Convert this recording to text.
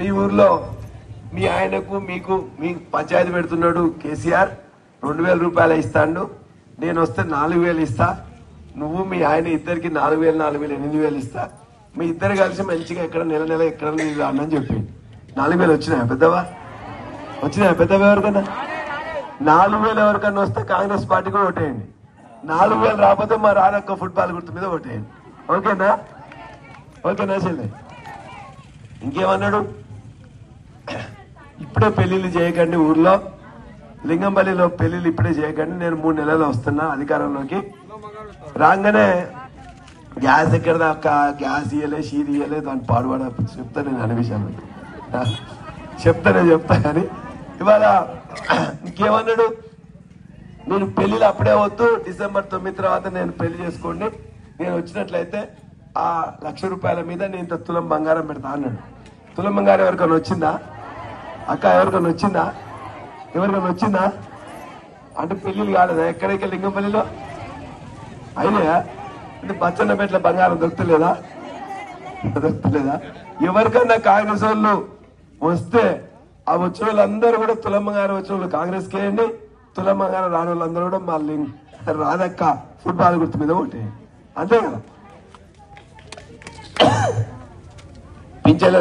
మీ ఊర్లో మీ ఆయనకు మీకు మీ పంచాయతీ పెడుతున్నాడు కేసీఆర్. రెండు వేల రూపాయలు ఇస్తాడు. నేను వస్తే నాలుగు వేలు ఇస్తా. నువ్వు మీ ఆయన ఇద్దరికి నాలుగు వేలు నాలుగు వేలు ఎనిమిది వేలు ఇస్తా. మీ ఇద్దరు కలిసి మంచిగా ఎక్కడ నెల నెల ఎక్కడ అన్నని చెప్పి. నాలుగు వేలు వచ్చినాయా పెద్దవా? వచ్చినాయా పెద్దవా ఎవరికన్నా? నాలుగు వేలు ఎవరికన్నా వస్తే కాంగ్రెస్ పార్టీ కూడా ఓటేయండి. నాలుగు వేలు రాకపోతే మా రానక్క ఫుట్బాల్ గుర్తు మీద ఓటేయండి. ఓకేనా? ఓకేనా చెల్లి? ఇంకేమన్నాడు? ఇప్పుడే పెళ్ళిళ్ళు చేయకండి ఊర్లో. లింగంపల్లిలో పెళ్ళిళ్ళు ఇప్పుడే చేయకండి. నేను మూడు నెలలు వస్తున్నా అధికారంలోకి. రాగానే గ్యాస్ ఎక్కడ దాకా? గ్యాస్ ఇయ్యలే షీర్ ఇయ్యలే దాన్ని పాడుపడ చెప్తా నేను అనే విషయాలు. చెప్తానే చెప్తా కానీ ఇవాళ ఇంకేమన్నాడు? నేను పెళ్ళిలు అప్పుడే వద్దు. డిసెంబర్ తొమ్మిది తర్వాత నేను పెళ్ళి చేసుకోండి. నేను వచ్చినట్లయితే ఆ లక్ష రూపాయల మీద నేను ఇంత తులం బంగారం పెడతా అన్నాడు. తులం బంగారం ఎవరికైనా వచ్చిందా? అక్క ఎవరికైనా వచ్చిందా ఎవరికైనా వచ్చిందా అంటే పెళ్ళిళ్ళు కాలేదా? ఎక్కడికి లింగంపల్లిలో అయినాయా? అంటే బచ్చన్నపేటలో బంగారం దొరుకుతలేదా? దొరుకుతలేదా? ఎవరికన్నా కాంగ్రెస్ వాళ్ళు వస్తే ఆ వచ్చిన వాళ్ళందరూ కూడా తులమ్మ బంగారం వచ్చిన వాళ్ళు కాంగ్రెస్ కేయండి తులమ్మ బంగారం రాని వాళ్ళందరూ కూడా మళ్ళీ రాదక్క ఫుట్బాల్ గుర్తు మీద ఒకటి అంతే కదా? పింఛన్ల